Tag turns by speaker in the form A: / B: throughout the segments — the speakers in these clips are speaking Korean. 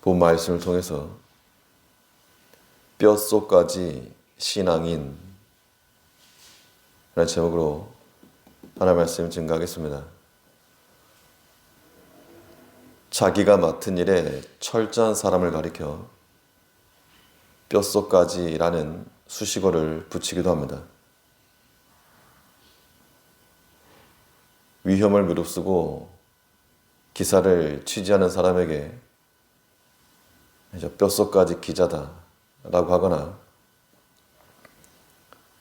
A: 본 말씀을 통해서 뼛속까지 신앙인 라는 제목으로 하나님 말씀을 증가하겠습니다. 자기가 맡은 일에 철저한 사람을 가리켜 뼛속까지라는 수식어를 붙이기도 합니다. 위험을 무릅쓰고 기사를 취재하는 사람에게 이제 뼛속까지 기자다라고 하거나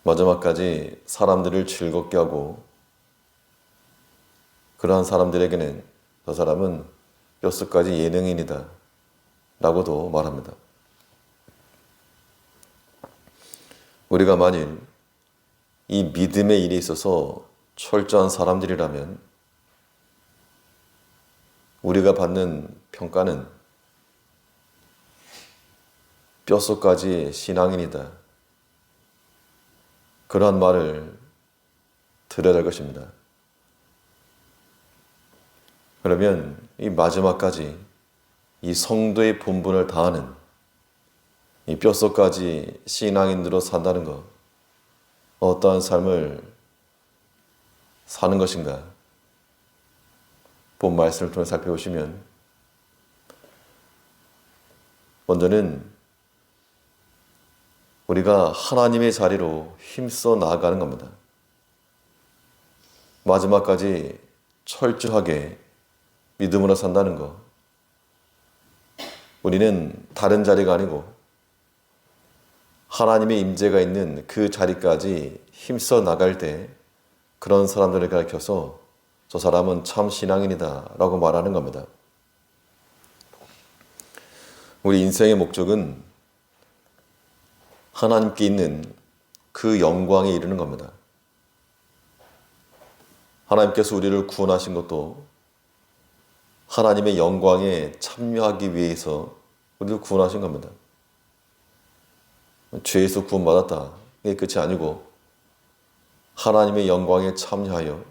A: 마지막까지 사람들을 즐겁게 하고 그러한 사람들에게는 저 사람은 뼛속까지 예능인이다 라고도 말합니다. 우리가 만일 이 믿음의 일에 있어서 철저한 사람들이라면 우리가 받는 평가는 뼛속까지 신앙인이다. 그러한 말을 들어야 될 것입니다. 그러면 이 마지막까지 이 성도의 본분을 다하는 이 뼛속까지 신앙인으로 산다는 것, 어떠한 삶을 사는 것인가? 본 말씀을 통해 살펴보시면 먼저는 우리가 하나님의 자리로 힘써 나아가는 겁니다. 마지막까지 철저하게 믿음으로 산다는 것. 우리는 다른 자리가 아니고 하나님의 임재가 있는 그 자리까지 힘써 나갈 때 그런 사람들을 가르쳐서 저 사람은 참 신앙인이다 라고 말하는 겁니다. 우리 인생의 목적은 하나님께 있는 그 영광에 이르는 겁니다. 하나님께서 우리를 구원하신 것도 하나님의 영광에 참여하기 위해서 우리를 구원하신 겁니다. 죄에서 구원받았다. 이게 끝이 아니고 하나님의 영광에 참여하여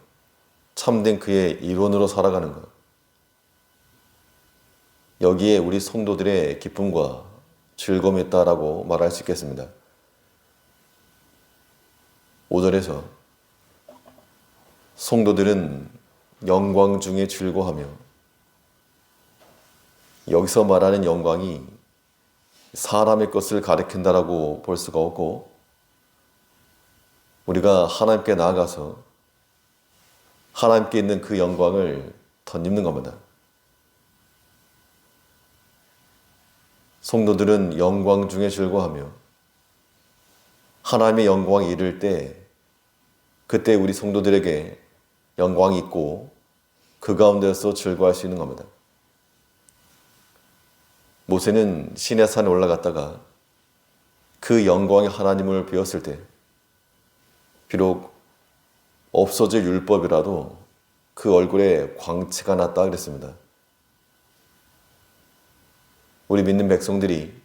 A: 참된 그의 일원으로 살아가는 것. 여기에 우리 성도들의 기쁨과 즐거움이 있다라고 말할 수 있겠습니다. 5절에서 성도들은 영광 중에 즐거하며 여기서 말하는 영광이 사람의 것을 가리킨다라고 볼 수가 없고 우리가 하나님께 나아가서 하나님께 있는 그 영광을 덧입는 겁니다. 성도들은 영광 중에 즐거하며 하나님의 영광이 이를 때 그때 우리 성도들에게 영광이 있고 그 가운데서 즐거워할 수 있는 겁니다. 모세는 시내 산에 올라갔다가 그 영광의 하나님을 배웠을 때 비록 없어질 율법이라도 그 얼굴에 광채가 났다 그랬습니다. 우리 믿는 백성들이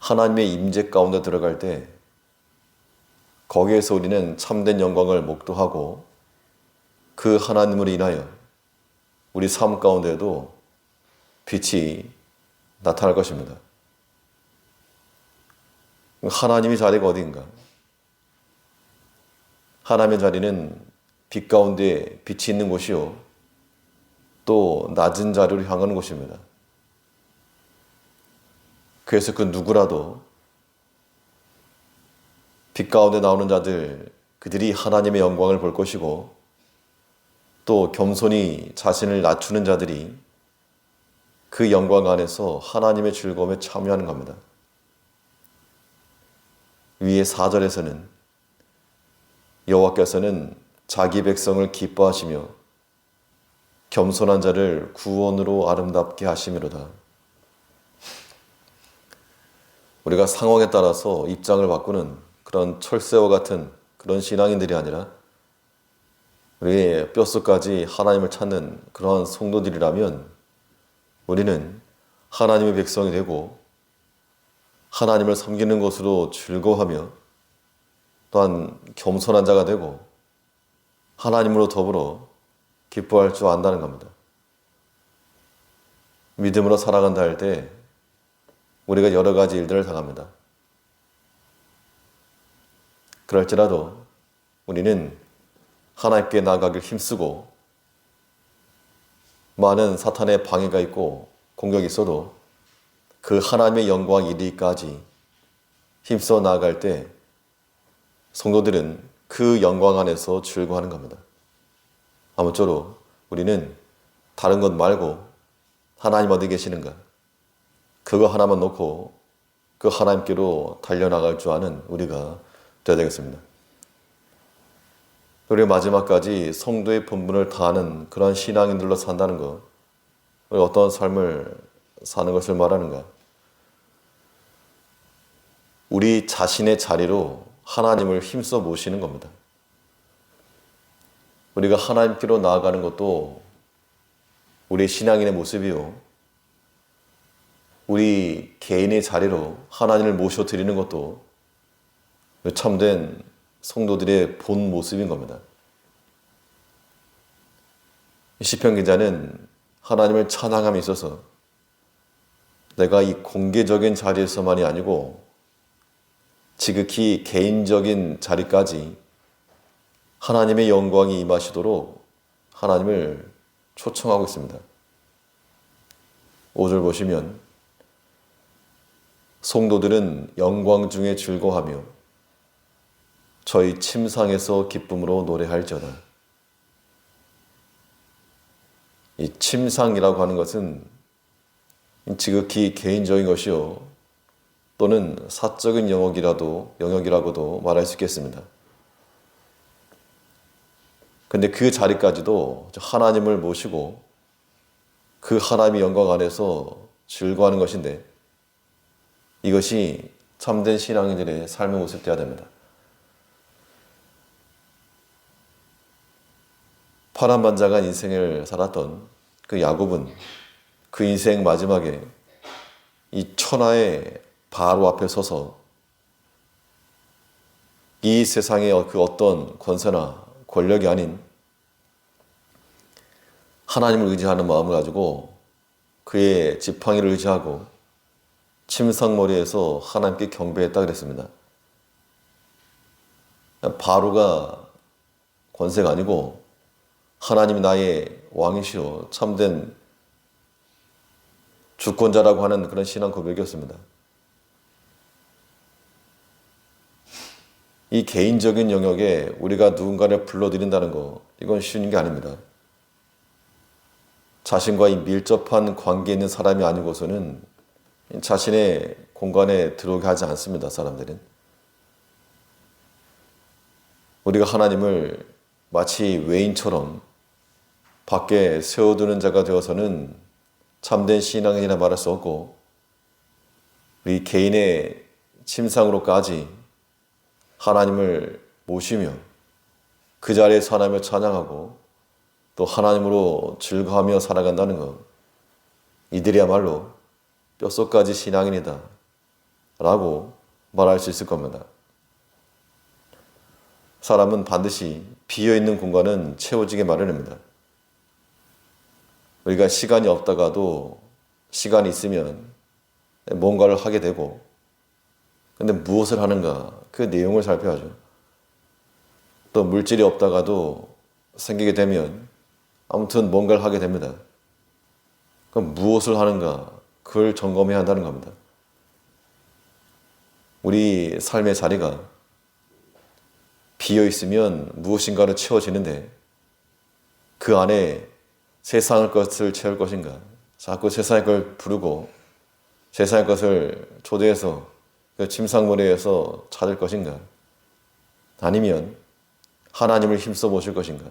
A: 하나님의 임재 가운데 들어갈 때 거기에서 우리는 참된 영광을 목도하고 그 하나님을 인하여 우리 삶 가운데도 빛이 나타날 것입니다. 하나님의 자리가 어디인가? 하나님의 자리는 빛 가운데 빛이 있는 곳이요. 또 낮은 자리로 향하는 곳입니다. 그래서 그 누구라도 빛 가운데 나오는 자들, 그들이 하나님의 영광을 볼 것이고 또 겸손히 자신을 낮추는 자들이 그 영광 안에서 하나님의 즐거움에 참여하는 겁니다. 위에 4절에서는 여호와께서는 자기 백성을 기뻐하시며 겸손한 자를 구원으로 아름답게 하심이로다. 우리가 상황에 따라서 입장을 바꾸는 그런 철새와 같은 그런 신앙인들이 아니라 우리의 뼛속까지 하나님을 찾는 그러한 성도들이라면 우리는 하나님의 백성이 되고 하나님을 섬기는 것으로 즐거워하며 또한 겸손한 자가 되고 하나님으로 더불어 기뻐할 줄 안다는 겁니다. 믿음으로 살아간다 할 때 우리가 여러 가지 일들을 당합니다. 그럴지라도 우리는 하나님께 나아가길 힘쓰고 많은 사탄의 방해가 있고 공격이 있어도 그 하나님의 영광 이르기까지 힘써 나아갈 때 성도들은 그 영광 안에서 즐거워하는 겁니다. 아무쪼록 우리는 다른 것 말고 하나님 어디 계시는가? 그거 하나만 놓고 그 하나님께로 달려나갈 줄 아는 우리가 되어야 되겠습니다. 우리 마지막까지 성도의 본분을 다하는 그런 신앙인들로 산다는 것, 어떤 삶을 사는 것을 말하는가? 우리 자신의 자리로 하나님을 힘써 모시는 겁니다. 우리가 하나님께로 나아가는 것도 우리 신앙인의 모습이요. 우리 개인의 자리로 하나님을 모셔 드리는 것도 참된 성도들의 본 모습인 겁니다. 시편 기자는 하나님을 찬양함에 있어서 내가 이 공개적인 자리에서만이 아니고 지극히 개인적인 자리까지 하나님의 영광이 임하시도록 하나님을 초청하고 있습니다. 5절 보시면 성도들은 영광 중에 즐거하며 저희 침상에서 기쁨으로 노래할지어다. 이 침상이라고 하는 것은 지극히 개인적인 것이요 또는 사적인 영역이라도 영역이라고도 말할 수 있겠습니다. 근데 그 자리까지도 하나님을 모시고 그 하나님의 영광 안에서 즐거워하는 것인데 이것이 참된 신앙인들의 삶의 모습 되어야 됩니다. 파란반장한 인생을 살았던 그 야곱은 그 인생 마지막에 이 천하의 바로 앞에 서서 이 세상의 그 어떤 권세나 권력이 아닌 하나님을 의지하는 마음을 가지고 그의 지팡이를 의지하고 침상머리에서 하나님께 경배했다 그랬습니다. 바로가 권세가 아니고 하나님이 나의 왕이시오 참된 주권자라고 하는 그런 신앙 고백이었습니다. 이 개인적인 영역에 우리가 누군가를 불러들인다는 거, 이건 쉬운 게 아닙니다. 자신과 이 밀접한 관계에 있는 사람이 아니고서는 자신의 공간에 들어오게 하지 않습니다, 사람들은. 우리가 하나님을 마치 외인처럼 밖에 세워두는 자가 되어서는 참된 신앙이라 말할 수 없고, 우리 개인의 침상으로까지 하나님을 모시며 그 자리에서 하나님을 찬양하고 또 하나님으로 즐거워하며 살아간다는 것. 이들이야말로 뼛속까지 신앙인이다. 라고 말할 수 있을 겁니다. 사람은 반드시 비어있는 공간은 채워지게 마련입니다. 우리가 시간이 없다가도 시간이 있으면 뭔가를 하게 되고 근데 무엇을 하는가 그 내용을 살펴야죠. 또 물질이 없다가도 생기게 되면 아무튼 뭔가를 하게 됩니다. 그럼 무엇을 하는가 그걸 점검해야 한다는 겁니다. 우리 삶의 자리가 비어 있으면 무엇인가를 채워지는데 그 안에 세상의 것을 채울 것인가 자꾸 세상의 걸 부르고 세상의 것을 초대해서 그 침상머리에서 찾을 것인가? 아니면 하나님을 힘써 보실 것인가?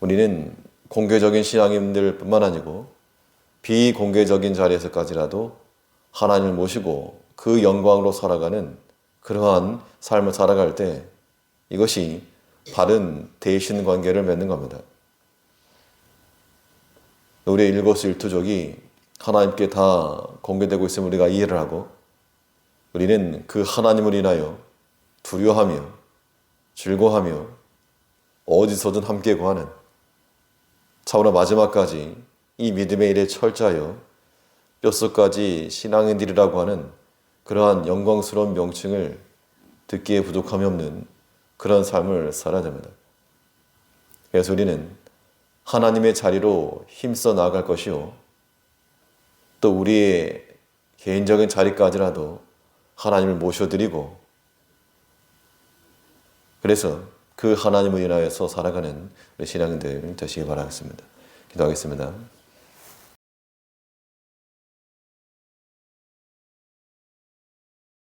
A: 우리는 공개적인 신앙인들 뿐만 아니고 비공개적인 자리에서까지라도 하나님을 모시고 그 영광으로 살아가는 그러한 삶을 살아갈 때 이것이 바른 대신 관계를 맺는 겁니다. 우리의 일거수 일투족이 하나님께 다 공개되고 있음을 우리가 이해를 하고 우리는 그 하나님을 인하여 두려워하며 즐거워하며 어디서든 함께 구하는 차오나 마지막까지 이 믿음의 일에 철저하여 뼛속까지 신앙인들이라고 하는 그러한 영광스러운 명칭을 듣기에 부족함이 없는 그런 삶을 살아야 됩니다. 그래서 우리는 하나님의 자리로 힘써 나아갈 것이요. 또 우리의 개인적인 자리까지라도 하나님을 모셔드리고 그래서 그 하나님을 인하여서 살아가는 우리 신앙인들 되시기 바라겠습니다. 기도하겠습니다.